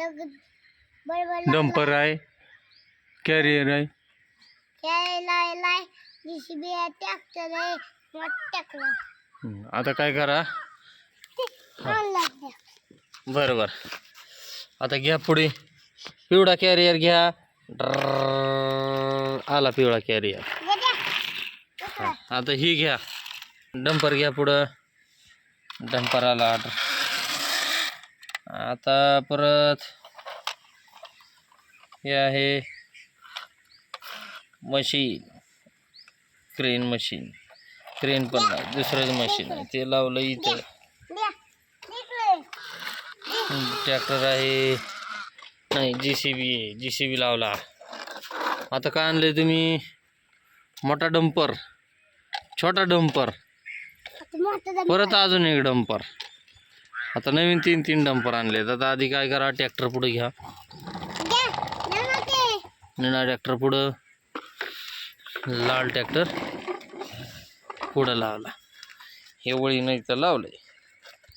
बरोबर डंपर आहे कॅरियर आहे ट्रॅक्टर आहे आता काय करा बरं बरं आता घ्या पुढे पिवळा कॅरियर घ्या आला पिवळा कॅरियर आता ही घ्या डंपर घ्या पुढं डंपर आला आता परत हे आहे मशीन. क्रेन मशीन क्रेन पण नाही दुसरंच मशीन आहे. ते लावलं इथं. ट्रॅक्टर आहे. नाही जी सी बी आहे. जी सी बी लावला. आता काय आणलं तुम्ही? मोठा डंपर छोटा डंपर परत अजून एक डंपर आता नवीन तीन तीन डंपर आणलेत. आता आधी काय करा ट्रॅक्टर पुढे घ्या. निळा ट्रॅक्टर पुढं. लाल ट्रॅक्टर पुढं लावला. हे वळी नाही तर लावलंय.